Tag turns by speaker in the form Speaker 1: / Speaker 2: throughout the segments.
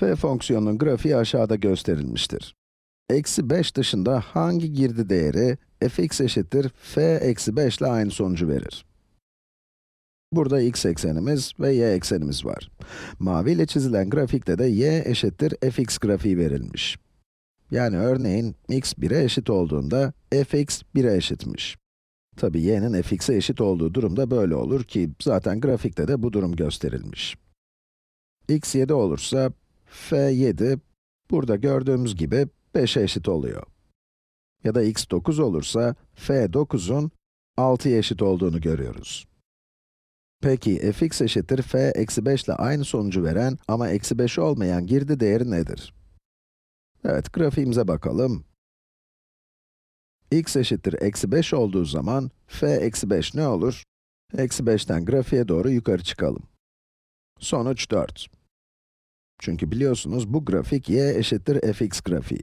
Speaker 1: f fonksiyonunun grafiği aşağıda gösterilmiştir. Eksi 5 dışında hangi girdi değeri fx eşittir f eksi 5 ile aynı sonucu verir? Burada x eksenimiz ve y eksenimiz var. Mavi ile çizilen grafikte de y eşittir fx grafiği verilmiş. Yani örneğin x 1'e eşit olduğunda fx 1'e eşitmiş. Tabi y'nin fx'e eşit olduğu durumda böyle olur ki zaten grafikte de bu durum gösterilmiş. x 7 olursa f 7 burada gördüğümüz gibi 5'e eşit oluyor. Ya da x 9 olursa f 9'un 6'ya eşit olduğunu görüyoruz. Peki fx eşittir f eksi 5 ile aynı sonucu veren ama eksi 5 olmayan girdi değeri nedir? Evet, grafiğimize bakalım. x eşittir eksi 5 olduğu zaman f eksi 5 ne olur? Eksi 5'ten grafiğe doğru yukarı çıkalım. Sonuç 4. Çünkü biliyorsunuz bu grafik y eşittir fx grafiği.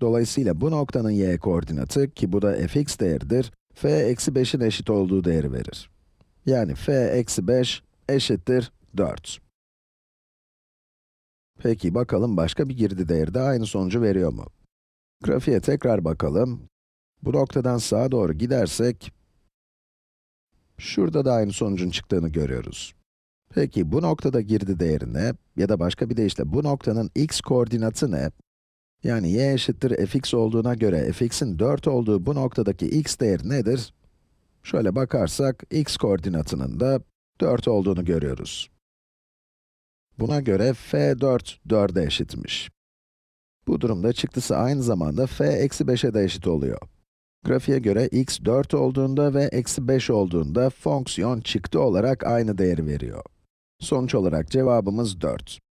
Speaker 1: Dolayısıyla bu noktanın y koordinatı, ki bu da fx değeridir, f eksi 5'in eşit olduğu değeri verir. Yani f eksi 5 eşittir 4. Peki bakalım başka bir girdi değeri de aynı sonucu veriyor mu? Grafiğe tekrar bakalım. Bu noktadan sağa doğru gidersek, şurada da aynı sonucun çıktığını görüyoruz. Peki bu noktada girdi değeri ne? Ya da başka bir deyişle bu noktanın x koordinatı ne? Yani y eşittir fx olduğuna göre fx'in 4 olduğu bu noktadaki x değeri nedir? Şöyle bakarsak, x koordinatının da 4 olduğunu görüyoruz. Buna göre f4, 4'e eşitmiş. Bu durumda çıktısı aynı zamanda f eksi 5'e de eşit oluyor. Grafiğe göre x 4 olduğunda ve eksi 5 olduğunda fonksiyon çıktı olarak aynı değeri veriyor. Sonuç olarak cevabımız 4.